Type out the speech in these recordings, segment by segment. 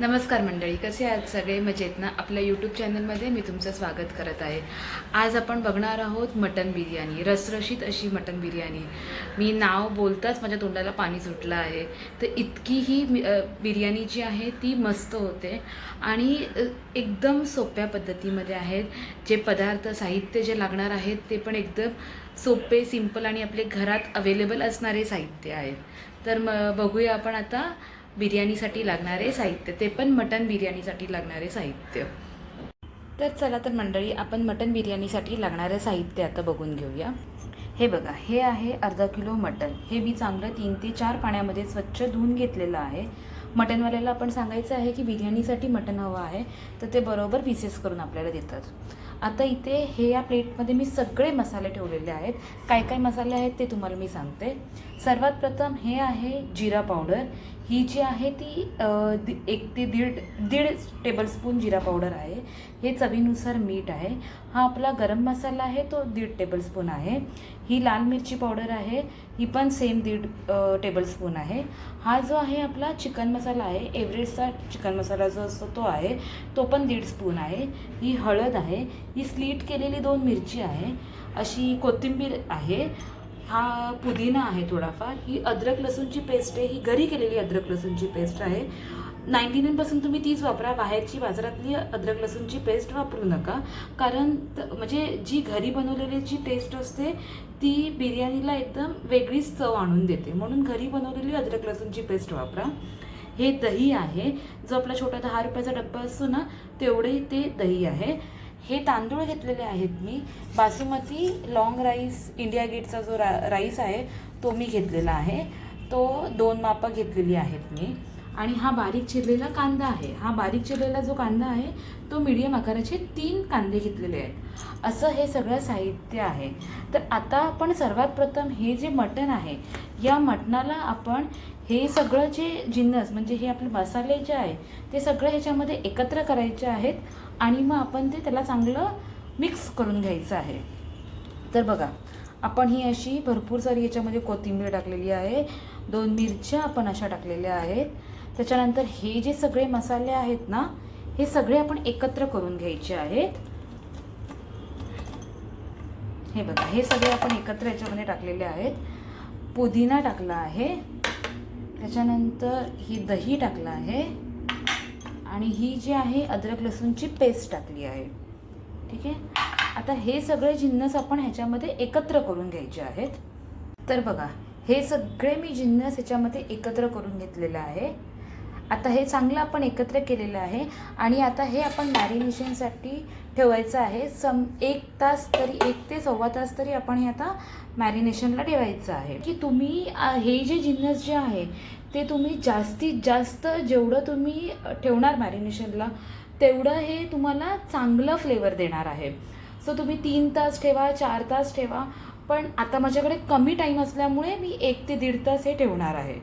नमस्कार मंडळी कसे आहात सगळे? मजेत ना आपल्या यूट्यूब चॅनलमध्ये मी तुमचं स्वागत करत आहे. आज आपण बघणार आहोत मटन बिर्याणी रसरशीत अशी मटन बिर्याणी. मी नाव बोलताच माझ्या तोंडाला पाणी सुटलं आहे. तर इतकी ही बिर्याणी जी आहे ती मस्त होते आणि एकदम सोप्या पद्धतीमध्ये आहेत. जे पदार्थ साहित्य जे लागणार आहेत ते पण एकदम सोपे सिंपल आणि आपले घरात अवेलेबल असणारे साहित्य आहेत तर मग बघूया आपण आता बिर्याणीसाठी लागणारे साहित्य. ते पण मटन बिर्याणीसाठी लागणारे साहित्य. तर चला तर मंडळी आपण मटन बिर्याणीसाठी लागणारे साहित्य आता बघून घेऊया. हे बघा हे आहे अर्धा किलो मटन हे मी चांगलं तीन ते चार पाण्यामध्ये स्वच्छ धुवून घेतलेलं आहे. मटनवाल्याला आपण सांगायचं आहे की बिर्याणीसाठी मटन हवं आहे तर ते बरोबर पीसेस करून आपल्याला देतात. आता इथे हे या प्लेटमध्ये मी सगळे मसाले ठेवलेले आहेत. काय काय मसाले आहेत ते तुम्हाला मी सांगते. सर्वात प्रथम हे आहे जिरा पावडर. ही जी आहे ती दि- एक ते दीड दीड टेबलस्पून जिरा पावडर आहे. हे चवीनुसार मीठ आहे. हा आपला गरम मसाला आहे तो दीड टेबलस्पून आहे. ही लाल मिरची पावडर आहे ही पण सेम दीड टेबलस्पून आहे. हा जो आहे आपला चिकन मसाला आहे एव्हरेस्टचा चिकन मसाला जो असतो तो आहे तो पण दीड स्पून आहे. ही हळद आहे ही स्लीट केलेली दोन मिरची आहे अशी कोथिंबीर आहे हा पुदिना आहे थोडाफार ही अद्रक लसूणची पेस्ट आहे ही घरी केलेली अद्रक लसूणची पेस्ट आहे. नाईन्टी नाईनपासून तुम्ही तीच वापरा. बाहेरची बाजारातली अद्रक लसूणची पेस्ट वापरू नका. कारण त- म्हणजे जी घरी बनवलेली जी टेस्ट असते ती बिर्याणीला एकदम वेगळीच चव आणून देते. म्हणून घरी बनवलेली अद्रक लसूणची पेस्ट वापरा. हे दही आहे. जो आपला छोटा दहा रुपयाचा डब्बा असतो ना तेवढे ते दही आहे. हे तांदूळ घेतलेले आहेत मी. बासुमती लॉंग राईस इंडिया गेटचा जो रा राईस आहे तो मी घेतलेला आहे. तो दोन मापं घेतलेली आहेत मी. आणि हा बारीक चिरलेला कांदा आहे. हा बारीक चिरलेला जो कांदा आहे तो मीडियम आकाराचे तीन कांदे घेतलेले आहेत. असं हे सगळं साहित्य आहे. तर आता आपण सर्वात प्रथम हे जे मटण आहे या मटणाला आपण हे सगळं जे जिन्नस म्हणजे हे आपले मसाले जे आहे ते सगळं ह्याच्यामध्ये एकत्र करायचे आहेत आणि मग आपण ते त्याला चांगलं मिक्स करून घ्यायचं आहे. तर बघा आपण ही अशी भरपूर सारी याच्यामध्ये कोथिंबीर टाकलेली आहे. दोन मिरच्या आपण अशा टाकलेल्या आहेत. त्याच्यानंतर हे जे सगळे मसाले आहेत ना हे सगळे आपण एकत्र करून घ्यायचे आहेत. हे बघा हे सगळे आपण एकत्र याच्यामध्ये टाकलेले आहेत. पुदिना टाकला आहे. त्याच्यानंतर ही दही टाकलं आहे. आणि ही जी आहे अद्रक लसूणची पेस्ट टाकली आहे. ठीक आहे? आता हे सगळे जिन्नस आपण ह्याच्यामध्ये एकत्र करून घ्यायचे आहेत. तर बघा हे सगळे मी जिन्नस ह्याच्यामध्ये एकत्र करून घेतलेलं आहे. आता हे चांगलं आपण एकत्र केलेलं आहे. आणि आता हे आपण मॅरिनेशनसाठी ठेवायचं आहे. सम एक तास तरी एक ते सव्वा तास तरी आपण हे आता मॅरिनेशनला ठेवायचं आहे. की तुम्ही हे जे जिन्नस जे आहे ते तुम्ही जास्तीत जास्त जेवढं तुम्ही ठेवणार मॅरिनेशनला तेवढं हे तुम्हाला चांगलं फ्लेवर देणार आहे. सो तुम्ही तीन तास ठेवा चार तास ठेवा पण आता माझ्याकडे कमी टाईम असल्यामुळे मी एक ते दीड तास हे ठेवणार आहे.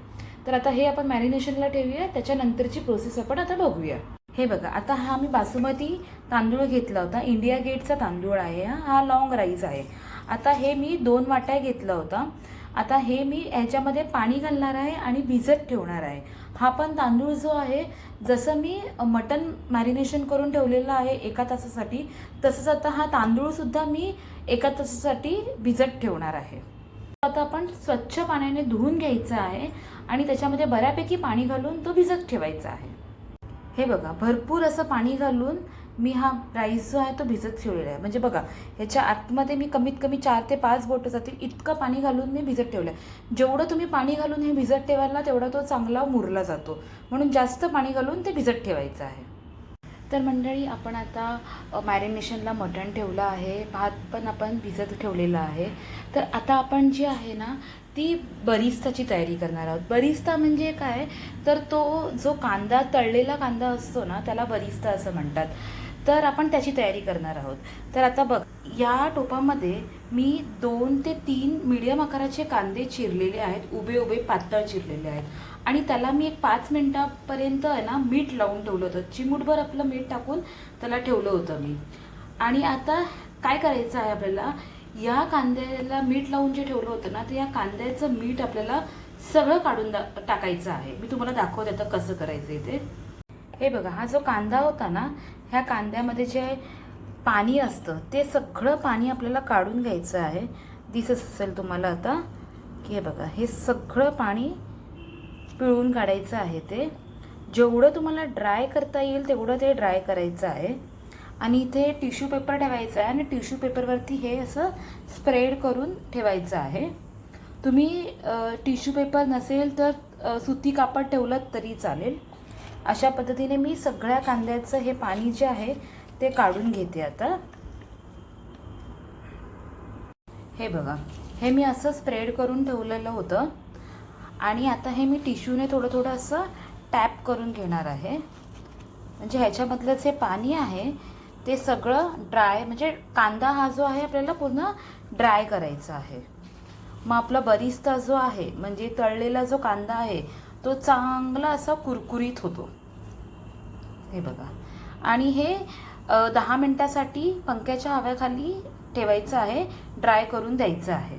तर आता हे आपण मॅरिनेशनला ठेवूया त्याच्यानंतरची प्रोसेस आपण आता बघूया. हे बघा आता हा मी बासुमती तांदूळ घेतला होता. इंडिया गेटचा तांदूळ आहे हा हा लॉंग राईस आहे. आता हे मी दोन वाट्या घेतला होता. आता हे मी ह्याच्यामध्ये पाणी घालणार आहे आणि भिजत ठेवणार आहे. हा पण तांदूळ जो आहे जसं मी मटन मॅरिनेशन करून ठेवलेलं आहे एका तासासाठी तसंच आता हा तांदूळसुद्धा मी एका तासासाठी भिजत ठेवणार आहे. आता आपण स्वच्छ पाण्याने धुवून घ्यायचं आहे आणि त्याच्यामध्ये बऱ्यापैकी पाणी घालून तो भिजत ठेवायचा आहे. हे बघा भरपूर असं पाणी घालून मी हा राईस जो आहे तो भिजत ठेवलेला आहे. म्हणजे बघा ह्याच्या आतमध्ये मी कमीत कमी चार ते पाच बोटं जातील इतकं पाणी घालून मी भिजत ठेवलं आहे जेवढं तुम्ही पाणी घालून हे भिजत ठेवायला तेवढा तो चांगला मुरला जातो. म्हणून जास्त पाणी घालून ते भिजत ठेवायचं आहे. तर मंडळी आपण आता मॅरिनेशनला मटण ठेवलं आहे. भात पण आपण भिजत ठेवलेला आहे. तर आता आपण जी आहे ना ती बरिस्ताची तयारी करणार आहोत. बरिस्ता म्हणजे काय? तर तो जो कांदा तळलेला कांदा असतो ना त्याला बरिस्ता असं म्हणतात. तर आपण त्याची तयारी करणार आहोत. तर आता बघ या टोपामध्ये मी दोन ते तीन मीडियम आकाराचे कांदे चिरलेले आहेत उभे उभे पातळ चिरलेले आहेत. आणि त्याला मी एक पाच मिनटापर्यंत आहे ना मीठ लावून ठेवलं होतं. चिमूटभर आपलं मीठ टाकून त्याला ठेवलं होतं मी. आणि आता काय करायचं आहे आपल्याला? या कांद्याला मीठ लावून जे ठेवलं होतं ना तर या कांद्याचं मीठ आपल्याला सगळं काढून दा टाकायचं आहे. मी तुम्हाला दाखवते आता कसं करायचं आहे ते. हे बघा हा जो कांदा होता ना ह्या कांद्यामध्ये जे पाणी असतं ते सगळं पाणी आपल्याला काढून घ्यायचं आहे. दिसत असेल तुम्हाला आता? की हे बघा हे सगळं पाणी पिळून काढायचं आहे ते. जेवढं तुम्हाला ड्राय करता येईल तेवढं ते ड्राय करायचं आहे. आणि इथे टिश्यू पेपर ठेवायचा आहे आणि टिश्यू पेपरवरती हे असं स्प्रेड करून ठेवायचं आहे. तुम्ही टिश्यू पेपर नसेल तर सुती कापड ठेवलं तरी चालेल. अशा पद्धतीने मी सगळ्या कांद्याचं हे पाणी जे आहे ते काढून घेते आता. हे बघा हे मी असं स्प्रेड करून ठेवलेलं होतं. आणि आता हे मी टिश्यूने थोडं थोडं असं टॅप करून घेणार आहे. म्हणजे ह्याच्यामधलं जे पाणी आहे ते सगळं ड्राय म्हणजे कांदा हा जो आहे आपल्याला पूर्ण ड्राय करायचा आहे. मग आपला बरिस्ता जो आहे म्हणजे तळलेला जो कांदा आहे तो चांगला असा कुरकुरीत होतो. हे बघा. आणि हे दहा मिनटासाठी पंख्याच्या हव्याखाली ठेवायचं आहे ड्राय करून द्यायचं आहे.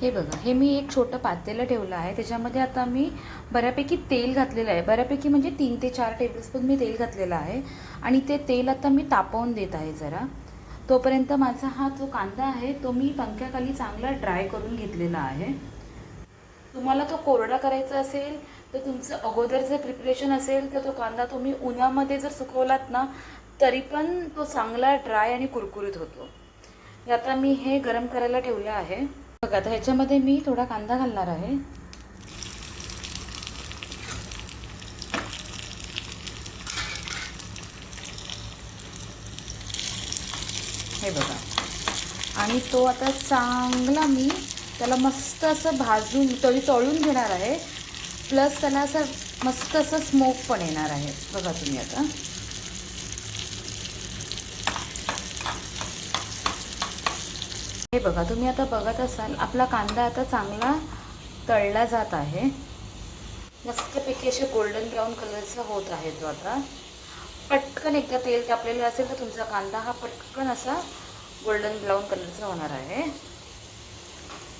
हे बघा हे मी एक छोटं पातेलं ठेवलं आहे. त्याच्यामध्ये आता मी बऱ्यापैकी तेल घातलेलं आहे. बऱ्यापैकी म्हणजे तीन ते चार टेबलस्पून मी तेल घातलेलं आहे. आणि ते तेल आता मी तापवून देत आहे जरा. तोपर्यंत माझा हा जो कांदा आहे तो मी पंख्याखाली चांगला ड्राय करून घेतलेला आहे. तुम्हाला तो कोरडा करायचा असेल तर तुमचं अगोदर जर प्रिपरेशन असेल तर तो कांदा तुम्ही उन्हामध्ये जर सुकवलात ना तरी पण तो चांगला ड्राय आणि कुरकुरीत होतो. हे आता मी हे गरम करायला ठेवलं आहे. बघा आता ह्याच्यामध्ये मी थोडा कांदा घालणार आहे. हे बघा. आणि तो आता चांगला मी त्याला मस्त असं भाजून तळी तळून घेणार आहे. प्लस त्याला असं मस्त असं स्मोक पण येणार आहे. बघा तुम्ही आता. हे बघा तुम्ही आता बघत असाल आपला कांदा आता चांगला तळला जात आहे. मस्तपैकी असे गोल्डन ब्राऊन कलरचा होत आहे तो आता. पटकन एकदा तेल तापलेलं असेल तर तुमचा कांदा हा पटकन असा गोल्डन ब्राऊन कलरचा होणार आहे.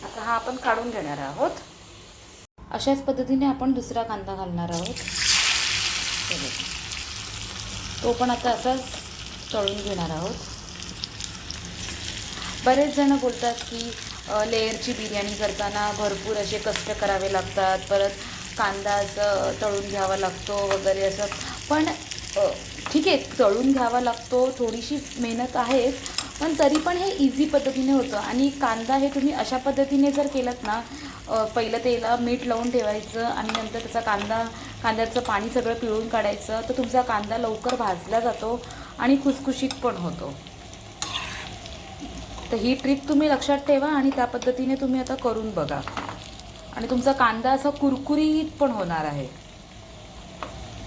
आता हा आपण काढून घेणार आहोत. अशाच पद्धतीने आपण दुसरा कांदा घालणार आहोत. तो पण आता असाच तळून घेणार आहोत. बरेच जण बोलतात की लेयरची लेअरची बिर्याणी करताना भरपूर असे कष्ट करावे लागतात. परत कांदा असं तळून घ्यावा लागतो वगैरे असं. पण ठीक आहे तळून घ्यावा लागतो थोडीशी मेहनत आहेच पण तरी पण हे इझी पद्धतीने होतं. आणि कांदा हे तुम्ही अशा पद्धतीने जर केलं ना पहिलं तेला मीठ लावून ठेवायचं आणि नंतर त्याचा कांदा कांद्याचं पाणी सगळं पिळून काढायचं. तर तुमचा कांदा लवकर भाजला जातो आणि खुसखुशीत पण होतो. तर ही ट्रिक तुम्ही लक्षात ठेवा आणि त्या पद्धतीने तुम्ही आता करून बघा. आणि तुमचा कांदा असा कुरकुरीत पण होणार आहे.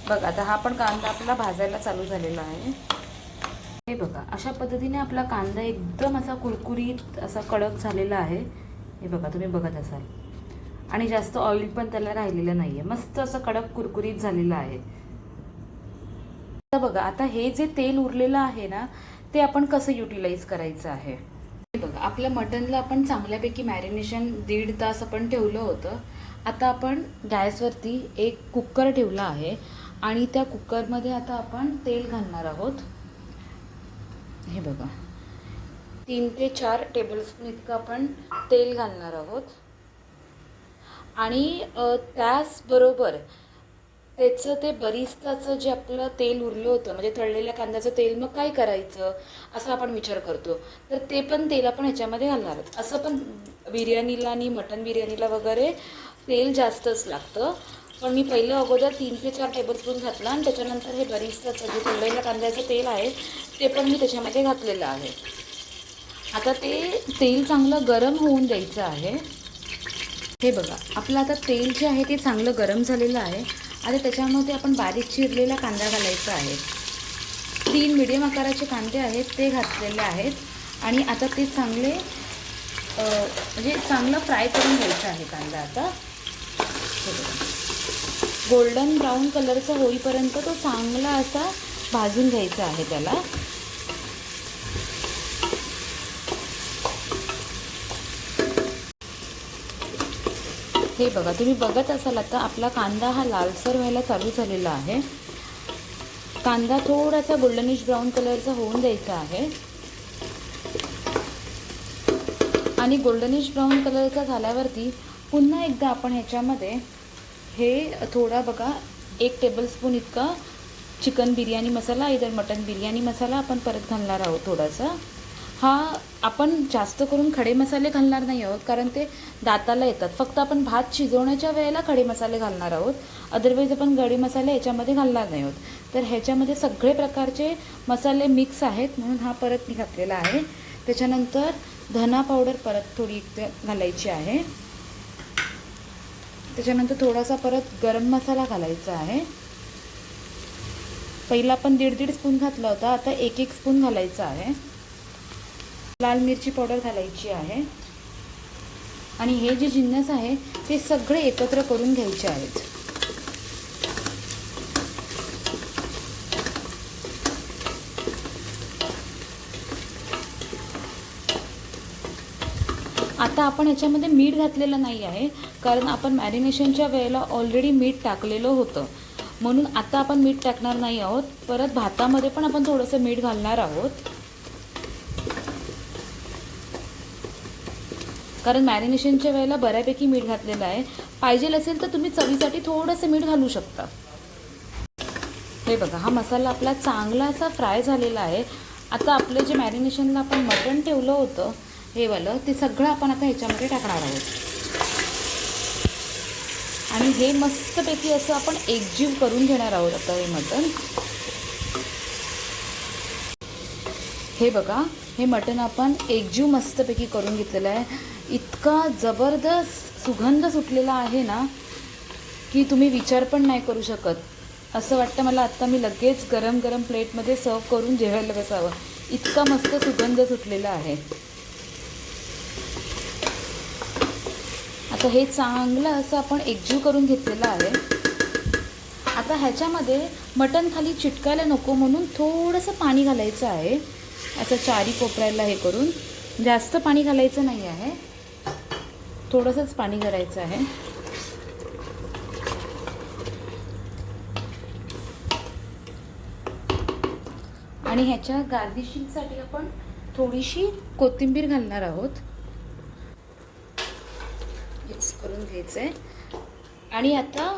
बघा आता हा पण कांदा आपला भाजायला चालू झालेला आहे. हे बघा अशा पद्धतीने आपला कांदा एकदम असा कुरकुरीत असा कडक झालेला आहे. हे बघा तुम्ही बघत असाल. आणि जास्त ऑइल पण त्याला राहिलेलं नाही आहे मस्त असं कडक कुरकुरीत झालेलं आहे. आता बघा आता हे जे तेल उरलेलं आहे ना ते आपण कसं युटिलाइज करायचं आहे? हे बघा आपल्या मटनला आपण चांगल्यापैकी मॅरिनेशन दीड तास आपण ठेवलं होतं. आता आपण गॅसवरती एक कुकर ठेवला आहे आणि त्या कुकरमध्ये आता आपण तेल घालणार आहोत. हे बघा तीन ते चार टेबलस्पून इतकं आपण तेल घालणार आहोत. आणि त्याचबरोबर त्याचं ते बरिस्ताचं जे आपलं तेल उरलं होतं म्हणजे तळलेल्या कांद्याचं तेल मग काय करायचं? असं आपण विचार करतो. तर ते पण तेल आपण ह्याच्यामध्ये घालणार. असं पण बिर्याणीला आणि मटन बिर्याणीला वगैरे तेल जास्तच लागतं. पण मी पहिलं अगोदर तीन ते चार टेबलस्पून घातला आणि त्याच्यानंतर हे बरिस्ताचं जे तळलेल्या कांद्याचं तेल आहे ते पण मी त्याच्यामध्ये घातलेलं आहे. आता ते तेल चांगलं गरम होऊन द्यायचं आहे. हे बघा आपलं आता तेल जे आहे ते चांगलं गरम झालेलं आहे. आता त्याच्यामध्ये आपण बारीक चिरलेला कांदा घालायचा आहे. तीन मिडियम आकाराचे कांदे आहेत ते घातलेले आहेत. आणि आता ते चांगले म्हणजे चांगलं फ्राय करून घ्यायचं आहे कांदा आता. गोल्डन ब्राऊन कलरचा होईपर्यंत तो चांगला असा भाजून घ्यायचा आहे त्याला. हे बघा तुम्ही बघत असाल आता आपला कांदा हा लालसर व्हायला चालू झालेला आहे. कांदा थोडासा गोल्डनिश ब्राऊन कलरचा होऊन द्यायचा आहे. आणि गोल्डनिश ब्राऊन कलरचा झाल्यावरती पुन्हा एकदा आपण ह्याच्यामध्ये हे थोडा बघा एक टेबलस्पून इतका चिकन बिर्याणी मसाला इतर मटन बिर्याणी मसाला आपण परत घालणार आहोत थोडासा. हा आपण जास्त करून खडे मसाले घालणार नाही आहोत कारण ते दाताला येतात. फक्त आपण भात शिजवण्याच्या वेळेला खडे मसाले घालणार आहोत. अदरवाईज आपण गडे मसाले ह्याच्यामध्ये घालणार नाही आहोत. तर ह्याच्यामध्ये सगळे प्रकारचे मसाले मिक्स आहेत म्हणून हा परत मी घातलेला आहे. त्याच्यानंतर धना पावडर परत थोडी घालायची आहे. त्याच्यानंतर थोडासा परत गरम मसाला घालायचा आहे. पहिला आपण दीड दीड स्पून घातला होता आता एक एक स्पून घालायचा आहे. लाल मिरची पावडर घालायची आहे. आणि हे जे जिन्नस आहे ते सगळे एकत्र करून घ्यायचे आहेत. आता आपण याच्यामध्ये मीठ घातलेलं नाही आहे कारण आपण मॅरिनेशनच्या वेळेला ऑलरेडी मीठ टाकलेलं होतं. म्हणून आता आपण मीठ टाकणार नाही आहोत परत भातामध्ये पण आपण थोडंसं मीठ घालणार आहोत. कारण मॅरिनेशनच्या वेळेला बऱ्यापैकी मीठ घातलेलं आहे. पाहिजे असेल तर तुम्ही चवीसाठी थोडंसं मीठ घालू शकता. हे बघा हा मसाला आपला चांगला असा फ्राय झालेला आहे. आता आपलं जे मॅरिनेशनला आपण मटण ठेवलं होतं हे वालं ते सगळं आपण आता ह्याच्यामध्ये टाकणार आहोत. आणि हे मस्तपैकी असं आपण एकजीव करून घेणार आहोत आता हे मटण हे बघा हे मटण आपण एकजीव मस्तपैकी करून घेतलेलं आहे. इतका जबरदस्त सुगंध सुटलेला आहे ना की तुम्ही विचार पण नाही करू शकत. असं वाटतं मला आत्ता मी लगेच गरम गरम प्लेटमध्ये सर्व करून जेवायला बसावं. इतका मस्त सुगंध सुटलेला आहे. आता हे चांगलं असं आपण एकजीव करून घेतलेलं आहे. आता ह्याच्यामध्ये मटण खाली चिटकायला नको म्हणून थोडंसं पाणी घालायचं आहे. असं चारी कोपऱ्याला हे करून. जास्त पाणी घालायचं नाही आहे. थोडंसंच पाणी करायचं आहे. आणि ह्याच्या गार्निशिंगसाठी आपण थोडीशी कोथिंबीर घालणार आहोत. मिक्स करून घ्यायचं आहे आणि आता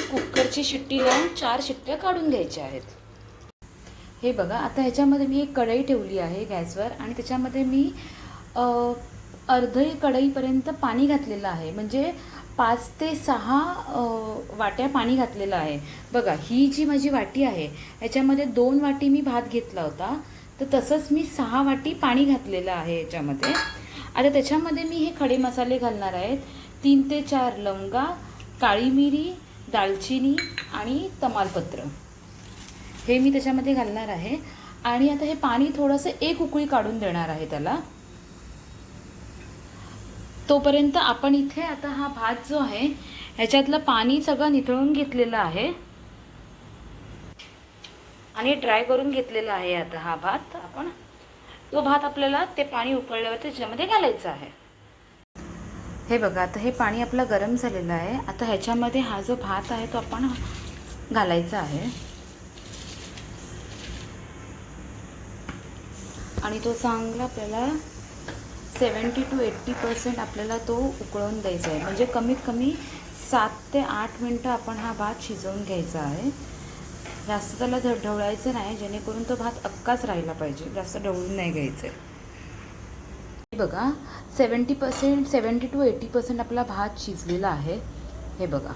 कुकरची शिट्टी लावून चार शिट्ट्या काढून घ्यायच्या आहेत. हे बघा आता ह्याच्यामध्ये मी एक कढई ठेवली आहे गॅसवर आणि त्याच्यामध्ये मी अर्धी कढईपर्यंत पाणी घातलेलं आहे. म्हणजे पाच ते सहा वाट्या पाणी घातलेलं आहे. बघा ही जी माझी वाटी आहे याच्यामध्ये दोन वाटी मी भात घेतला होता. तर तसंच मी सहा वाटी पाणी घातलेलं आहे याच्यामध्ये. आता त्याच्यामध्ये मी हे खडे मसाले घालणार आहेत. तीन ते चार लवंगा काळी मिरी दालचिनी आणि तमालपत्र. हे मी त्याच्यामध्ये घालणार आहे. आणि आता हे पाणी थोडंसं एक उकळी काढून देणार आहे त्याला. तोपर्यंत आपण इथे आता हा भात जो आहे ह्याच्यातलं पाणी सगळं निथळून घेतलेलं आहे. आणि ड्राय करून घेतलेला आहे आता हा भात आपण. तो भात आपल्याला ते पाणी उकळल्यावर त्याच्यामध्ये घालायचं आहे. हे बघा आता हे पाणी आपलं गरम झालेलं आहे. आता ह्याच्यामध्ये हा जो भात आहे तो आपण घालायचा आहे. आणि तो चांगला आपल्याला सेवन्टी टू एट्टी पर्सेंट आपल्याला तो उकळून द्यायचा आहे. म्हणजे कमीत कमी सात ते आठ मिनटं आपण हा भात शिजवून घ्यायचा आहे. जास्त त्याला ढ ढवळायचं नाही जेणेकरून तो भात अक्काच राहिला पाहिजे. जास्त ढवळून नाही घ्यायचं आहे बघा seventy percent seventy to eighty percent आपला भात शिजलेला आहे. हे बघा.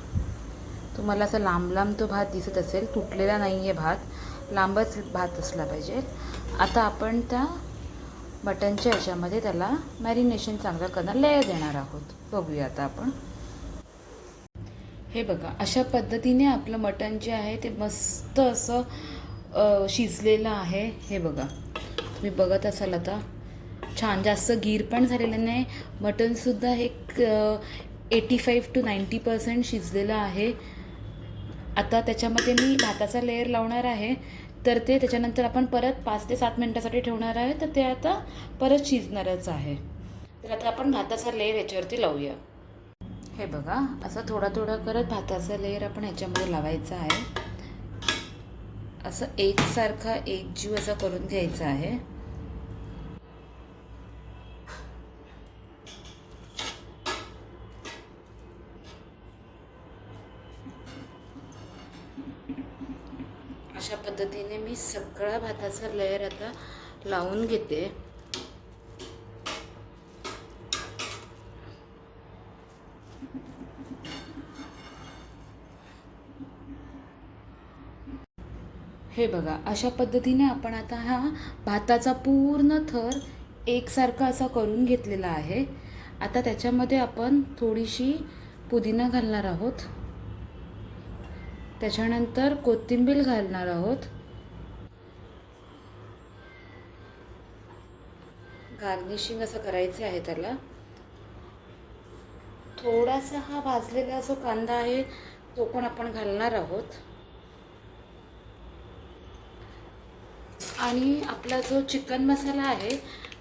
तुम्हाला असं लांब लांब तो भात दिसत असेल तुटलेला नाही आहे भात. लांबच भात असला पाहिजे. आता आपण त्या मटनच्या याच्यामध्ये त्याला मॅरिनेशन चांगलं करणार लेअर देणार आहोत. बघूया आता आपण. हे बघा अशा पद्धतीने आपलं मटण जे आहे ते मस्त असं शिजलेलं आहे. हे बघा तुम्ही बघत असाल आता. छान जास्त गीर पण झालेलं नाही. मटणसुद्धा एक eighty five to ninety percent शिजलेलं आहे. आता त्याच्यामध्ये मी भाताचा लेअर लावणार आहे. तर ते त्याच्यानंतर आपण परत पाच ते सात मिनटासाठी ठेवणार आहे. तर ते आता परत शिजणारच आहे. तर आता आपण भाताचा लेअर याच्यावरती लावूया. हे बघा असं थोडा थोडा करत भाताचा लेअर आपण ह्याच्यामध्ये लावायचा आहे. असं एकसारखा एकजीव असा करून घ्यायचा आहे. अशा पद्धतीने मी सगळा भाताचा लेअर आता लावून घेते. हे बघा अशा पद्धतीने आपण आता हा भाताचा पूर्ण थर एकसारखा असा करून घेतलेला आहे. आता त्याच्यामध्ये आपण थोडीशी पुदिना घालणार आहोत. त्याच्यानंतर कोथिंबीर घालणार आहोत. गार्निशिंग असं करायचं आहे त्याला. थोडासा हा भाजलेला जो कांदा आहे तो पण आपण घालणार आहोत. आणि आपला जो चिकन मसाला आहे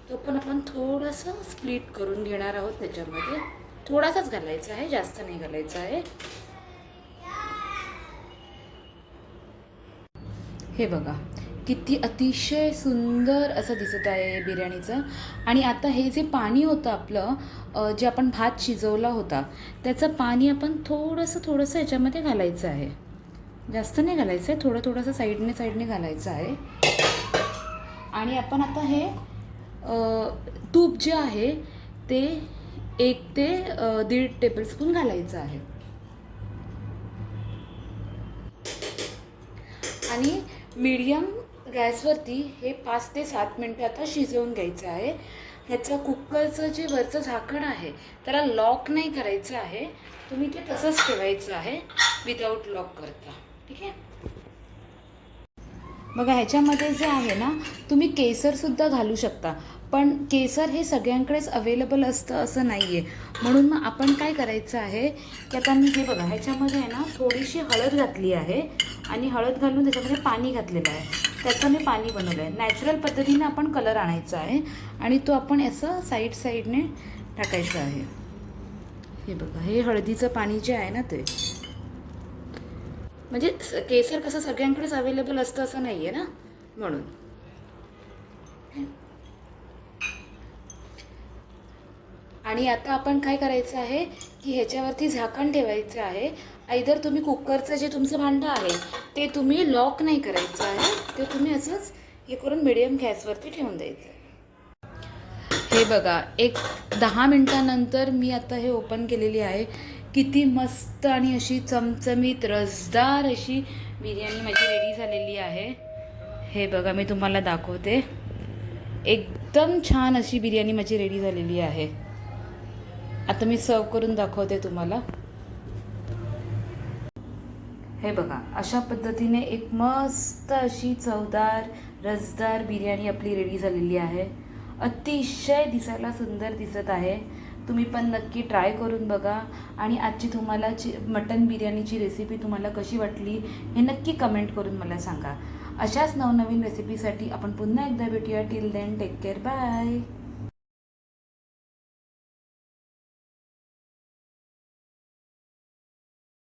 तो पण आपण थोडासा स्प्लिट करून घेणार आहोत त्याच्यामध्ये. थोडासाच घालायचा आहे जास्त नाही घालायचा आहे. हे बघा किती अतिशय सुंदर असं दिसत आहे बिर्याणीचं. आणि आता हे जे पाणी होतं आपलं जे आपण भात शिजवला होता त्याचं पाणी आपण थोडंसं थोडंसं याच्यामध्ये घालायचं आहे. जास्त नाही घालायचं आहे थोडं थोडंसं साईडने साईडने घालायचं आहे. आणि आपण आता हे तूप जे आहे ते एक ते दीड टेबलस्पून घालायचं आहे. आणि मीडियम गॅसवरती हे पाच ते सात मिनटं आता शिजवून घ्यायचं आहे. ह्याचं कुकरचं जे वरचं झाकण आहे त्याला लॉक नाही करायचं आहे. तुम्ही ते तसंच ठेवायचं आहे विदाऊट लॉक करता. ठीक आहे? बघा ह्याच्यामध्ये जे आहे ना तुम्ही केसरसुद्धा घालू शकता. पण केसर हे सगळ्यांकडेच अवेलेबल असतं असं नाही आहे म्हणून मग आपण काय करायचं आहे की आता मी हे बघा ह्याच्यामध्ये आहे ना थोडीशी हळद घातली आहे आणि हळद घालून त्याच्यामध्ये पाणी घातलेलं आहे. त्याचं मी पाणी बनवलं आहे नॅचरल पद्धतीने आपण कलर आणायचा आहे आणि तो आपण असं साईड साईडने टाकायचं आहे. हे बघा हे हळदीचं पाणी जे आहे ना ते. म्हणजे केसर कसं सगळ्यांकडेच अवेलेबल असतं असं नाही आहे ना? म्हणून. आणि आता आपण काय करायचं आहे की ह्याच्यावरती झाकण ठेवायचं आहे. आयदर तुम्ही कुकरचं जे तुमचं भांडं आहे ते तुम्ही लॉक नाही करायचं आहे. ते तुम्ही असंच हे करून मिडियम गॅसवरती ठेवून द्यायचं हे बघा एक दहा मिनटानंतर मी आता हे ओपन केलेली आहे. किती मस्त आणि अशी चमचमीत रसदार अशी बिर्याणी माझी रेडी झालेली आहे. हे बघा मी तुम्हाला दाखवते. एकदम छान अशी बिर्याणी माझी रेडी झालेली आहे. आता मी सर्व करून दाखवते तुम्हाला. हे बघा अशा पद्धतीने एक मस्त अशी चवदार रसदार बिर्याणी आपली रेडी झालेली आहे. अतिशय दिसायला सुंदर दिसत आहे. तुम्ही पण नक्की ट्राय करून बघा. आणि आजची तुम्हाला ची मटन बिर्याणीची रेसिपी तुम्हाला कशी वाटली हे नक्की कमेंट करून मला सांगा. अशाच नवनवीन रेसिपीसाठी आपण पुन्हा एकदा भेटूया. Till then take care bye